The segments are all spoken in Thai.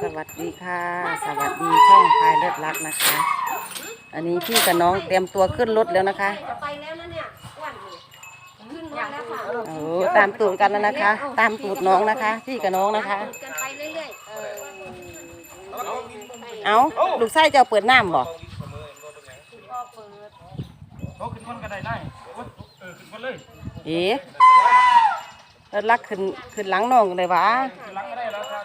สวัสดีค่ะ สวัสดีช่องพายเลิศรักนะคะ อันนี้พี่กับน้องเตรียมตัวขึ้นรถแล้วนะคะจะไปแล้วนะเนี่ยอ้วนนี่ขึ้นรถแล้วค่ะโอ้ตามตูดกันแล้วนะคะ ตามตูดน้องนะคะ พี่กับน้องนะคะ กันไปเรื่อยๆเออเอาลูกไส้จะเอาเปิดน้ำบ่พ่อเปิดโตขึ้นคนก็ได้ได้โอ๊ยเออขึ้นคนเลยเอ๋เลิศรักขึ้นขึ้นหลังน้องเลยวะขึ้นหลังก็ได้แล้วครับ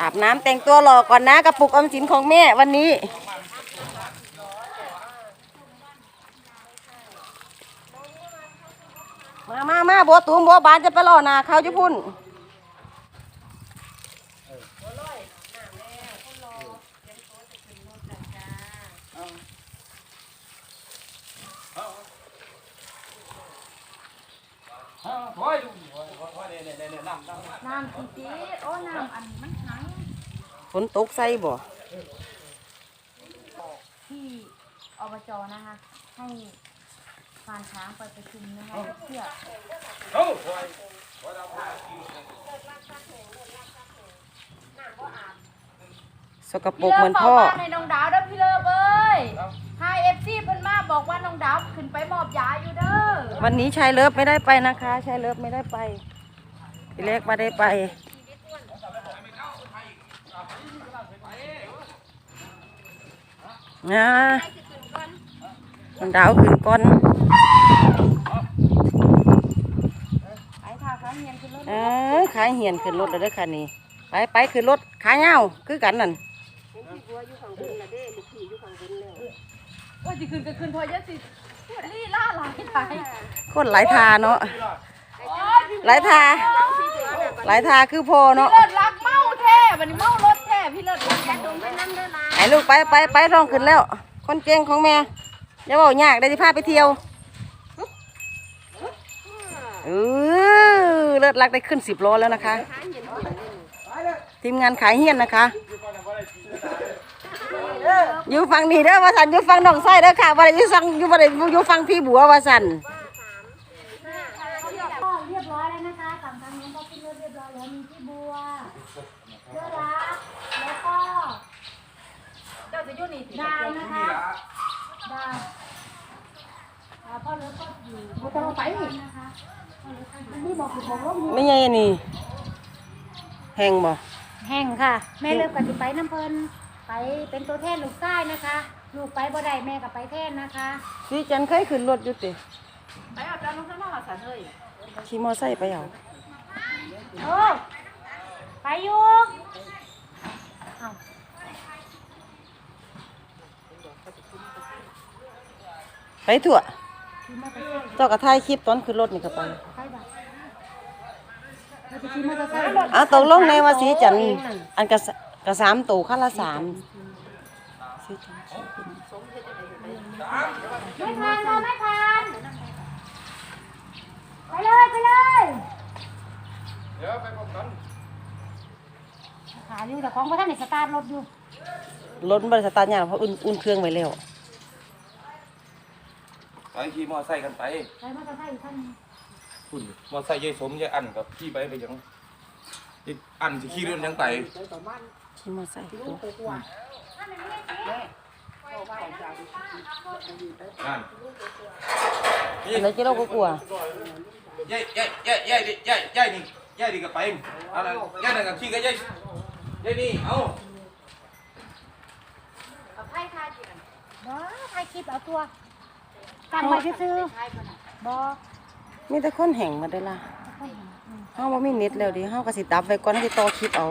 อาบน้ำแต่งตัวหล่อก่อนนะกระปุกอมสินของแม่วันนี้ มามามาบัวตูมบัวบานจะไปรอหนาเขาจะพุ่นอ้าวถอยดูถอยถอยเนี่ยเนี่ยเนี่ยน้ำน้ำน้ำจีจีโอ้ น้ำอันมัน ฝนตกใส่บ่ที่อบจนะคะ ให้พานช้างไปประชุมนะคะเพื่อเอ้าถอยสกปรกเหมือนพ่อพี่ลิฟบกว่าในน้องดาวเด้อพี่เลิฟเอ้ยไฮเอฟซีเพิ่นมาบอกว่าน้องดาวขึ้นไปมอบยาอยู่เด้อวันนี้ชายเลิฟไม่ได้ไปนะคะชายเลิฟไม่ได้ไปพี่เล็กไม่ได้ไป นะมันดาวขึ้นก่อนไอ้ท่าขาเฮียนขึ้นรถเออขายเหียนขึ้นรถแล้วเด้อค่ะนี่ไปไปขึ้นรถขายเงาคือกันนั่นว่าสิขึ้นก็ขึ้นพอเยอะสิปวดลี่ล่าหลายหลายคนหลายทาเนาะโอ้ยพี่หลายทาหลายทาคือพ่อเนาะเลิศรักเมาแท้วันนี้เมารถแท้ พี่เลิศรักแท้ไปนั่งเด้อนะไอ้ลูกไปไปไปร้องขึ้นแล้ว คนเก่งของแม่อย่าบอกยากได้ที่พาไปเที่ยวเออเลิศรักได้ขึ้นสิบโลแล้วนะคะ ทีมงานขายเฮียนนะคะ อยู่ฝั่งนี้เด้อวาสันอยู่ฝั่งน้องไส้เด้อค่ะว่าอยู่ฝั่งอยู่บ่ได้อยู่ฝั่งพี่บัววาสัน ก็เรียบร้อยแล้วนะคะสั่งทางนู้นก็ขึ้นรถเรียบร้อยแล้วมีพี่บัวเพื่อรักแล้วก็ เจ้าจะอยู่นี่สิดาวนะคะดาวอ่าพ่อรถก็อยู่ไม่ต้องไปนะคะพ่อรถก็อยู่นี่บอกอยู่บอกว่าไม่ใช่นี่ แห้งบ่แห้งค่ะ แม่เลิกกับจะไปน้ำเพลินไปเป็นตัวแทนลูกชายนะคะ ลูกไปบ่ได้แม่กับไปแทนนะคะพี่จันเคยขึ้นรถอยู่ติไปเอาจานลงข้างนอกสันเอ้ยขี่มอไซค์ไปเอาโอ้ไปอยู่เอา ไปถั่วเจ้ากระถ่ายคลิปตอนขึ้นรถนี่ก็ไปไปบ่เราจะขี่มอเตอร์ไซค์อะตกลงในว่าสีจันทร์อันกระสกระสามตัวขั้นละสามไม่ผ่านเราไม่ผ่านไปเลยไปเลยเดี๋ยวไปพบกันขาอยู่แต่ของพระท่านในสตาร์ทรถอยู่รถบริษัทตาร์ทยเพราะอุ่นอุ่นเครื่องไว้แล้ว ไปขี่มอไซค์กันไปไปมอเตอร์ไซค์อีกท่านหนึ่งคุณมอไซค์ยายสมยายอันกับขี่ไปไปยังยายอันจะขี่เรื่องยังไงขี่มอไซค์ตัวนั่นอันไหนจะเราก็กลัวยายยายยายยายยายยายนี่ยายนี่ก็ไปอะไรยายนั่นกับขี่ก็ยายยายนี่เอ้ากับไพ่ทาจิกันบ่ถ่ายคลิปเอาตัว ตั้งไว้ซื้อๆบ่มีแต่คนแห่งมาได้อล่ะเฮาบ่มีเน็ตแล้วดิเฮาก็สิดับไว้ก่อนสิต่อคลิปเอา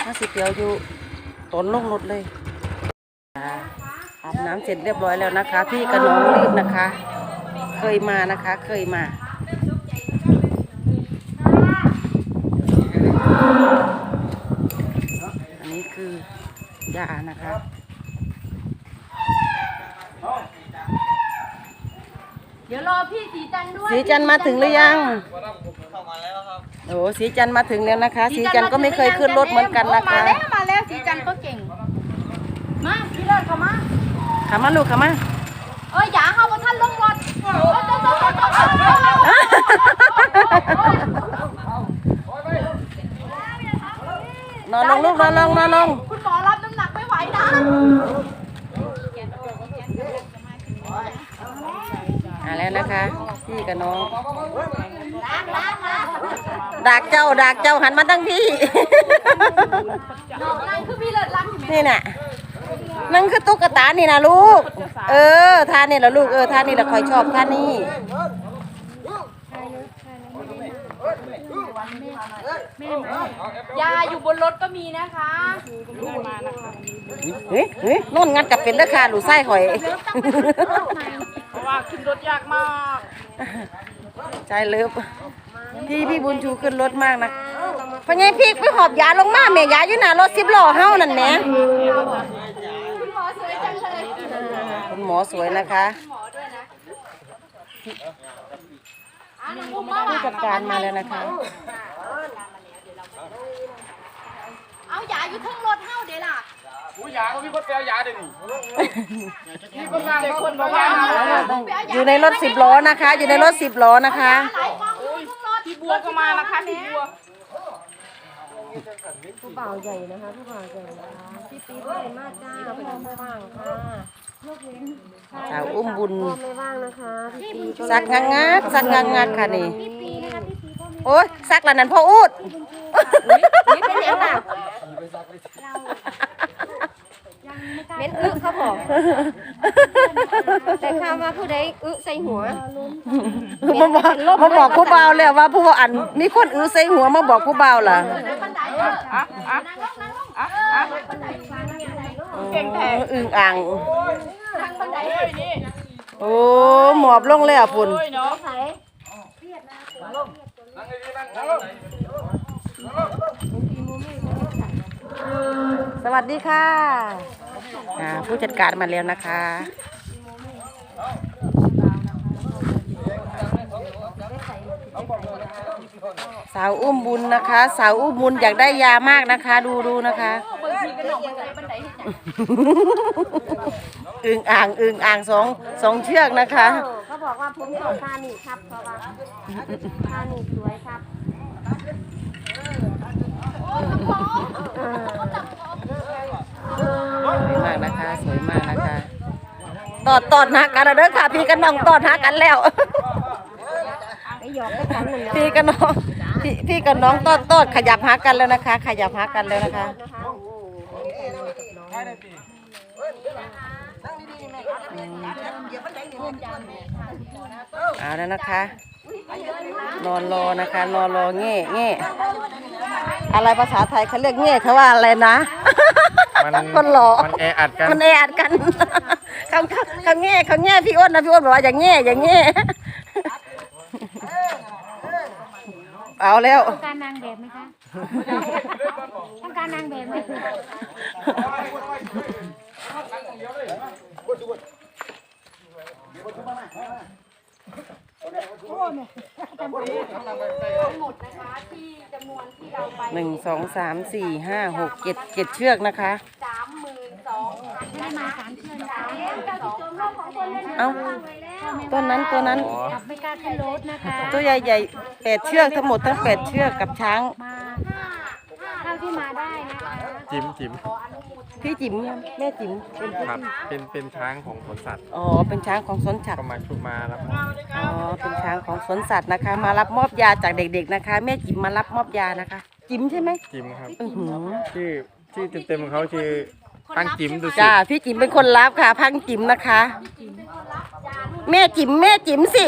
เฮาสิเปียวอยู่ตนลงรถเลยอ่าอาบน้ำเสร็จเรียบร้อยแล้วนะคะ พี่กับน้องรีบนะคะ เคยมานะคะ เคยมาอันนี้คือยานะคะ เดี๋ยวรอพี่สีจันทร์ด้วยสีจันทร์มาถึงหรือยังโอ้สีจันทร์มาถึงแล้วนะคะ สีจันทร์ก็ไม่เคยขึ้นรถเหมือนกันนะมาคะแล้วมาแล้วสีจันทร์ก็เก่ง มาพี่เลิศเข้ามาขามาลูกขามาเอ้ยอย่าเข้าบนท่านลงรถโอ้ยโอ้ยโอ้ยโอ้ยโอ้ยโอ้ยนอนลงลูกนอนลงนอนลงคุณหมอรับน้ำหนักไม่ไหวนะ อ่าแล้วนะคะ พี่กับน้องดักเจ้าดักเจ้าหันมาตั้งพี่น้องนั่นคือพี่เลิศรักอยู่ไหมนี่น่ะนั่นคือตุ๊กตานี่นะลูก เออท่านี่แหละลูกเออท่านี่แหละคอยชอบท่านี่ยาอยู่บนรถก็มีนะคะเฮ้ยเฮ้ยนนงัดกับเป็นราคาหลูไส้ข่อยเพราะว่าขึ้นรถยากมากใจเลิฟพี่พี่บุญชูขึ้นรถมากนะพอไงพี่ไปหอบยาลงมาแม่ยาอยู่หน้ารถสิบล้อเฮานั่นแหมคุณหมอสวยจังเลยคุณหมอสวยนะคะหมอด้วยนะอะน้องมุมมาผู้จัดการมาแล้วนะคะเอายาอยู่เทั้งรถเฮาเด้ล่ะ ผู้ยาก็มีคนแปลยาเดี๋ยวนี้เด็กคนบอกว่าอยู่ในรถสิบล้อนะคะ อยู่ในรถสิบล้อนะคะหลายกล้องอยู่เทั้งรถพี่บัวก็มานะคะพี่บัวผู้บ่าวใหญ่นะคะผู้บ่าวใหญ่นะคะพี่ปี๊ดไม่มากจ้าพี่น้องไม่ว่างค่ะสาวอุ้มบุญไม่ว่างนะคะพี่ปี๊ดสักงักงักสักงักงักค่ะนี่โอ้ยสักแล้วนั่นพ่ออูดนี่เป็นยังไง เม็ดอึเขาบอก แต่ข้าวมาผู้ใดอึใส่หัว มาบอกมาบอกผู้เบาแล้วว่าผู้บ่าอันมีคนอื้อใส่หัวมาบอกผู้เบาล่ะเก่งแต่อึ่งอ่างนั่งบันไดเลยนี่โอ้หมอบลงแล้วปุ่นสวัสดีค่ะ ผู้จัดการมาแล้วนะคะสาวอุ้มบุญนะคะ สาวอุ้มบุญอยากได้ยามากนะคะ ดูดูนะคะอึ่งอ่างอึ่งอ่างสองสองเชือกนะคะเขาบอกว่าผมชอบท่านี่ครับเพราะว่าท่านี่สวยครับ มากนะคะ สวยมากนะคะตอดตอดหากันแล้วเด้อค่ะ พี่กับน้องตอดหากันแล้วไอ้หยอกไอ้กันนั่นแหละพี่กับน้องพี่พี่กับน้องตอดตอดขยับหากันแล้วนะคะ ขยับหากันแล้วนะคะนะคะโอ้โหเอาแล้วนะคะนอนรอนะคะนอนรอเง่เง่อะไรภาษาไทยเขาเรียกเง่เขาว่าอะไรนะมัน คนหล่อมันแออัดกันมันแออัดกันเขาเขาเขาแง่เขาแง่พี่อ้นนะพี่อ้นบอกว่าอย่างแง่อย่างแง่เอาแล้วต้องการนางแบบไหมคะต้องการนางแบบไหม หนึ่งสองสามสี่ห้าหกเจ็ดเจ็ดเชือกนะคะ สามหมื่นสองพันได้มาสามเชือกนะคะเอ้าตัวนั้นตัวนั้นกลับไม่กล้าขึ้นรถนะคะตัวใหญ่ๆแปดเชือกทั้งหมดทั้งแปดเชือกกับช้าง มาเท่าที่มาได้นะคะ จิ๋มจิ๋ม พี่จิ๋มแม่จิ๋มเป็นพี่ครับเป็นเป็นช้างของสวนสัตว์อ๋อเป็นช้างของสวนสัตก็ว์มาชุดมาแล้วอ๋อ เป็นช้างของสวนสัตว์นะคะ มารับมอบยาจากเด็ก ๆนะคะ แม่จิ๋มมารับมอบยานะคะ จิ๋มใช่ไหมจิ๋มครับ อือหือชื่อชื่อเต็มๆของเขาชื่อตั้งจิ๋มดูสิจ้าพี่จิ๋มเป็นคนรับค่ะ พังจิ๋มนะคะ แม่จิ๋มแม่จิ๋มสิ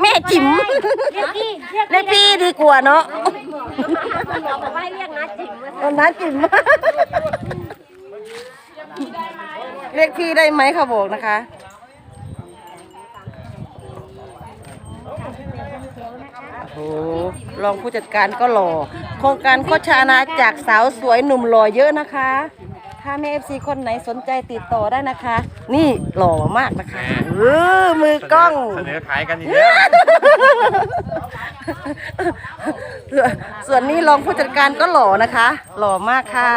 แม่จิ๋มเรียกพี่เรียกเรียกพี่ดีกว่าเนาะคุณหมอบอกว่าให้เรียกนะจิ๋มว่าตอนนั้นจิ๋ม เรียกพี่ได้ไหมเขาบอกนะคะโอ้โหรองผู้จัดการก็หล่อโครงการโคชานาจากสาวสวยหนุ่มหล่อเยอะนะคะ ถ้าแม่เอฟซีคนไหนสนใจติดต่อได้นะคะ นี่หล่อมากนะคะเออมือกล้องเสนอขายกันอีกแล้วส่วนส่วนนี้รองผู้จัดการก็หล่อนะคะ หล่อมากค่ะ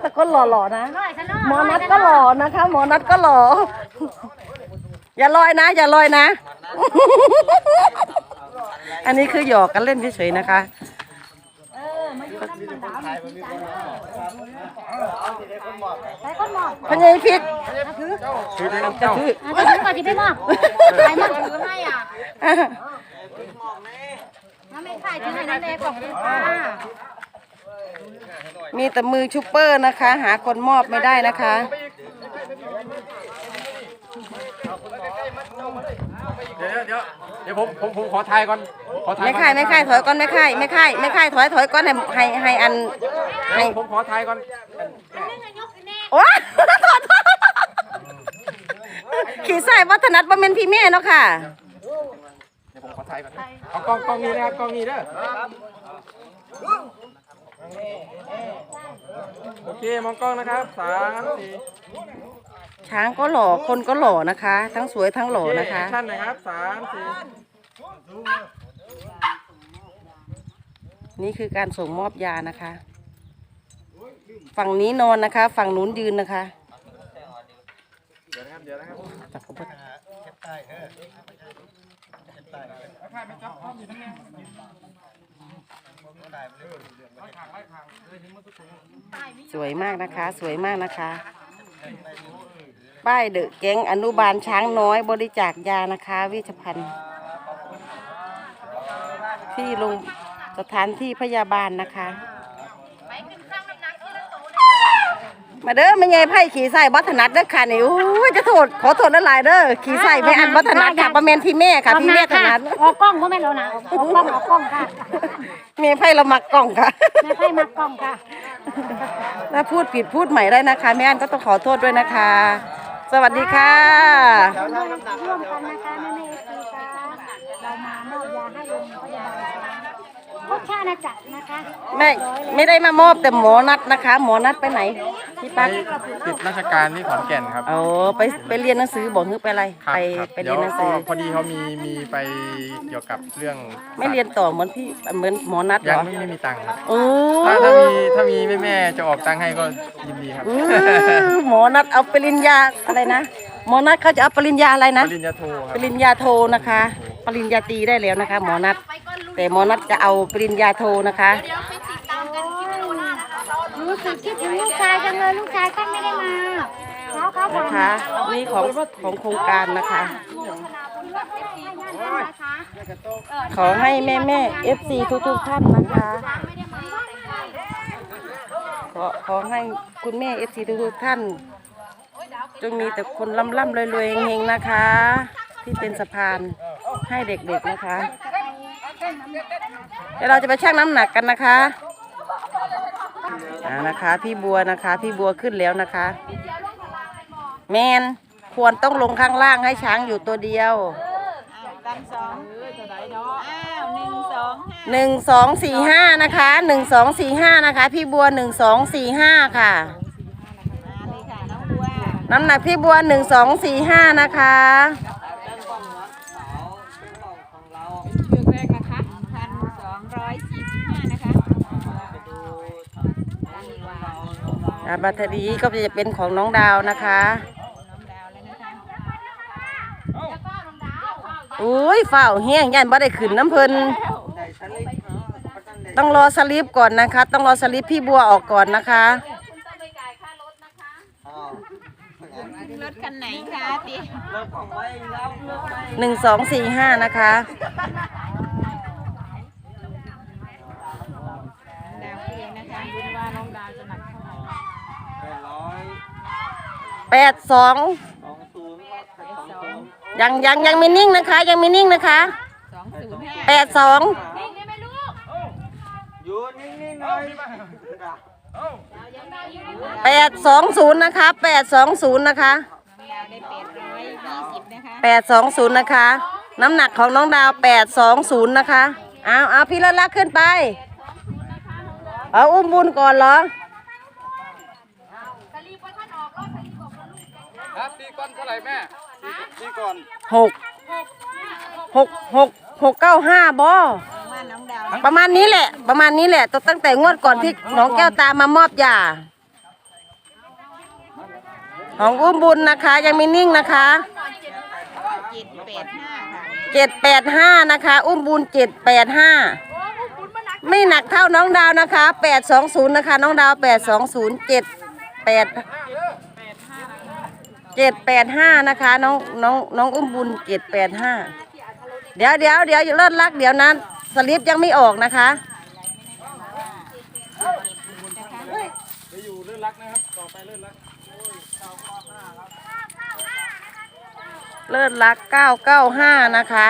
แต่ก็หล่อๆนะร้อยกันเนาะหมอนัดก็หล่อนะคะ หมอนัดก็หล่ออย่าลอยนะ อย่าลอยนะ อันนี้คือหยอกกันเล่นเฉยๆนะคะ ใส่คนหมอบพญายพริกคือได้น้ำเจ้าอะจะถือก่อนจะได้หมอบใส่มาถือให้อะน้ำไม่ขายถือให้น้ำแม่ขอบคุณค่ะมีแต่มือชุปเปอร์นะคะ หาคนมอบไม่ได้นะคะเดี๋ยวเดี๋ยวเดี๋ยวผมผมผมขอทายก่อนขอทายไม่ค่ายไม่ค่ายถอยก่อนไม่ค่ายไม่ค่ายไม่ค่ายถอยถอยก่อนให้ให้ให้อัน ให้ ผมขอทายก่อนโอ้ขี่ใส่วัฒนัทบ่แม่นพี่แม่เนาะค่ะ เดี๋ยวผมขอทายก่อนเอากล้องกล้องนี้นะครับกล้องนี้เด้อโอเคมองกล้องนะครับสามสี่ช้างก็หล่อคนก็หล่อนะคะ ทั้งสวยทั้งหล่อโอเคนะคะแอคชั่นนะครับสามสี่นี่คือการส่งมอบยานะคะ ฝั่งนี้นอนนะคะ ฝั่งนู้นยืนนะคะเดี๋ยวนะครับเดี๋ยวนะครับจับกระเบิดสวยมากนะคะ สวยมากนะคะ ป้ายเดอะแก๊งอนุบาลช้างน้อยบริจาคยานะคะวิชพันธ์ที่ลงสถานที่พยาบาลนะคะ มาเด้อไม่ไงไพ่ขี่ใส่บัตนัดเด้อค่ะนี่โอ้ยจะโทษขอโทษละลายๆเด้อขี่ใส่ไม่อันบัตนัดค่ะประเมนพี่แม่ค่ะพี่แม่ถนัดออกกล้องก็ไม่แล้วนะออกกล้องออกกล้องค่ะเมียไพ่เรามักกล่องค่ะแม่ไพ่มากล้องค่ะถ้าพูดผิดพูดใหม่ได้นะคะแม่อันก็ต้องขอโทษด้วยนะคะ สวัสดีค่ะร่วมร่วมกันนะคะแม่แม่เอฟซีค่ะเรามามอบยาให้โรงพยาบาล ช้างพุทธาณจักรนะคะไม่ไม่ได้มามอบแต่หมอนัดนะคะ หมอนัดไปไหนพี่ปั๊กติดราชการที่ขอนแก่นครับ โอ้ไปไปเรียนหนังสือบอกฮึไปอะไรครับไปครับไปเรียนหนังสือ ดี๋วก็พอดีเขามีมีไปเกี่ยวกับเรื่องไม่เรียนต่อเหมือนพี่เหมือนหมอนัดเหรยังอไม่ไม่มีตังค์ครับโอ้ถ้าถ้ามีถ้ามีแม่แม่ๆจะออกตังค์ให้ก็ยินดีครับอื้อหมอนัดเอาปริญญาอะไรนะ หมอนัดเขาจะเอาปริญญาอะไรปนะริญญาโทคปรับริญญาโทนะคะ ปริญญาตรีได้แล้วนะคะ หมอนัดแต่หมอนัดจะเอาปริญญาโทนะคะเดี๋ยวไปติดตามกันที่โคราชนะคะเรารู้สึกคิดถึงลูกชายจังเลยลูกชายก็ไม่ได้มาเขาเขาบอกนะคะนี่ของของโครงการนะคะ ขอให้แม่แม่เอฟซีทุกทุกๆท่านนะคะ ขอขอให้คุณแม่เอฟซีทุกทุกๆท่าน จงมีแต่คนร่ำร่ำรวยรวยๆเฮงๆนะคะ ที่เป็นสะพาน ให้เด็กๆนะคะ เดี๋ยวเราจะไปชั่งน้ำหนักกันนะคะอ่านะคะ พี่บัวนะคะ พี่บัวขึ้นแล้วนะคะ แมนควรต้องลงข้างล่างให้ช้างอยู่ตัวเดียวหนึ่งสองสี่ห้านะคะหนึ่งสองสี่ห้านะคะ พี่บัวหนึ่งสองสี่ห้าค่ะ น้ำหนักพี่บัวหนึ่งสองสี่ห้านะคะ บัตรดีก็จะเป็นของน้องดาวนะคะอุ้ยฝ้าวแห้งยันบ่ได้ขึ้นน้ำเพลินต้องรอสลิปก่อนนะคะ ต้องรอสลิปพี่บัวออกก่อนนะคะรถคันไหนคะติหนึ่งสองสี่ห้านะคะ ดาวเองนะคะดูว่าน้องดาวจะหนักเท่าไหร่ แปดสองยังยังยังไม่นิ่งนะคะ ยังไม่นิ่งนะคะสองศูนย์ห้าแปดสองนิ่งได้ไหมลูกแปดสองศูนย์นะคะแปดสองศูนย์นะคะน้องดาวได้แปดร้อยยี่สิบนะคะแปดสองศูนย์นะคะ น้ำหนักของน้องดาวแปดสองศูนย์นะคะเอาเอาพี่ละลักขึ้นไป เอาอุ้มบุญก่อนเหรอ ครับตีก่อนเท่าไหร่แม่ตีก่อนหกหกหกหกเก้าห้าบอว่าน้องดาวประมาณนี้แหละ ประมาณนี้แหละตั้งแต่งวดก่อนที่น้องแก้วตามามอบยาของอุ้มบุญนะคะ ยังมีนิ่งนะคะเจ็ดแปดห้าค่ะเจ็ดแปดห้านะคะ อุ้มบุญเจ็ดแปดห้าไม่หนักเท่าน้องดาวนะคะแปดสองศูนย์นะคะ น้องดาวแปดสองศูนย์เจ็ดแปด เจ็ดแปดห้านะคะน้องน้องน้องอุ้มบุญเจ็ดแปดห้าเดี๋ยวเดี๋ยวเดี๋ยวอย่าเลิศลักเดี๋ยวนั้นสลิปยังไม่ออกนะคะเลิศลักเก้าเก้าห้านะคะ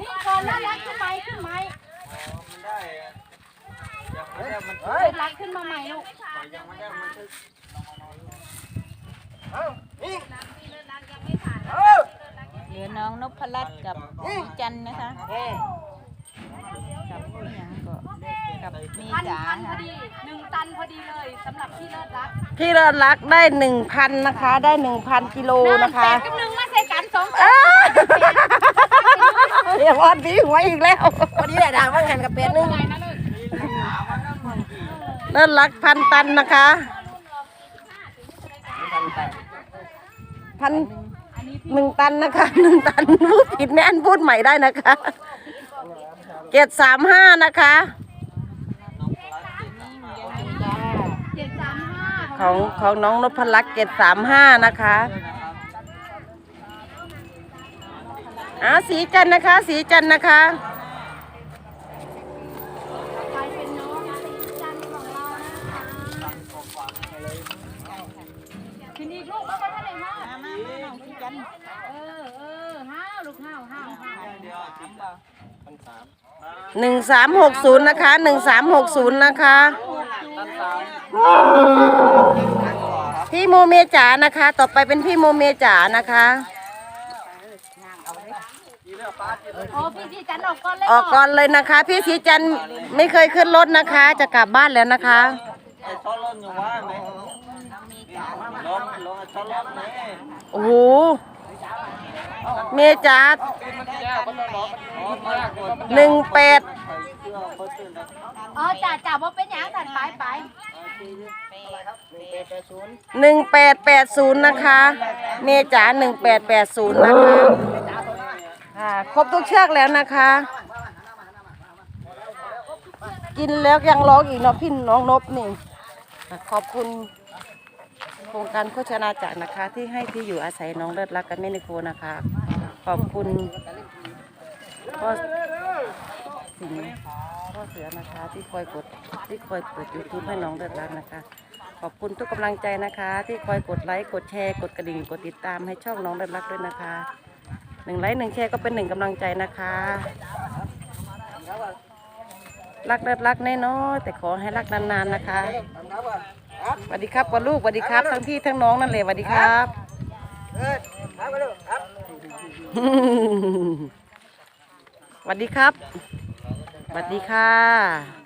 นี่ก่อนแล้วรักขึ้นไหมขึ้ นไหมรักขึ้นมาใหม่ลูกเหลือน้องนพรัตน์กับพี่จันนะคะกับพี่หยังก็กับมีจ๋าค่ะหนึ่งตันพอดีเลยสำหรับที่เลิศรักที่เลิศลักได้หนึ่งพันนะคะ ได้หนึ่งพันกิโลนะคะแปดกับหนึ่งมาใส่กันสองเดี๋ยววันนี้หวยอีกแล้ววันนี้แหละดังว่างันกับเป็ดนึงไง เลิศลักพันตันนะคะ พันหนึ่งตันนะคะหนึ่งตันพูดผิดแน่นพูดใหม่ได้นะคะเจ็ดสามห้านะคะของของน้องนพลักษ์เจ็ดสามห้านะคะอ้าสีจันนะคะ สีจันนะคะ ไปเป็นน้องสีจันทร์ของเรานะคะ ทีนี้ลูกก็ไม่ได้ห้ามามามาน้องพี่จัน เออเออห้าวลูกห้าวห้าวห้าวหนึ่งสามหกศูนย์นะคะหนึ่งสามหกศูนย์นะคะ พี่โมเมจ๋านะคะ ต่อไปเป็นพี่โมเมจ๋านะคะ โอ้พี่พี่จันออกก่อนเลยออกก่อนเลยนะคะ พี่สีจันไม่เคยขึ้นรถนะคะ จะกลับบ้านแล้วนะคะ โอ้โหเมจ๋าหนึ่งแปดอ๋อจ่าจ่าว่าเป็นหยังสันไปไปหนึ่งแปดแปดศูนย์นะคะ เมจ๋าหนึ่งแปดแปดศูนย์นะคะอ่าครบทุกเชือกแล้วนะคะ กินแล้วยังร้องอีกเนาะพี่น้องนบนี่อะ ขอบคุณโครงการโฆษณาจากรนะคะ ที่ให้ที่อยู่อาศัยน้องเลิศรักกันแม่นิโคนะคะ ขอบคุณพ่อสิงห์พ่อเสือนะคะ ที่คอยกดที่คอยเปิดยูทูบให้น้องเลิศรักนะคะ ขอบคุณทุกกำลังใจนะคะ ที่คอยกดไลค์กดแชร์กดกระดิ่งกดติดตามให้ช่องน้องเลิศรักด้วยนะคะหนึ่งไลค์หนึ่งแชร์ก็เป็นหนึ่งกำลังใจนะคะ รักเลิศรักน้อยๆแต่ขอให้รักนานๆนะคะสวัสดีครับก่อนลูกสวัสดีครับ ทั้งพี่ทั้งน้องนั่นเลยสวัสดีครับสวัสดีครับสวัสดีค่ะ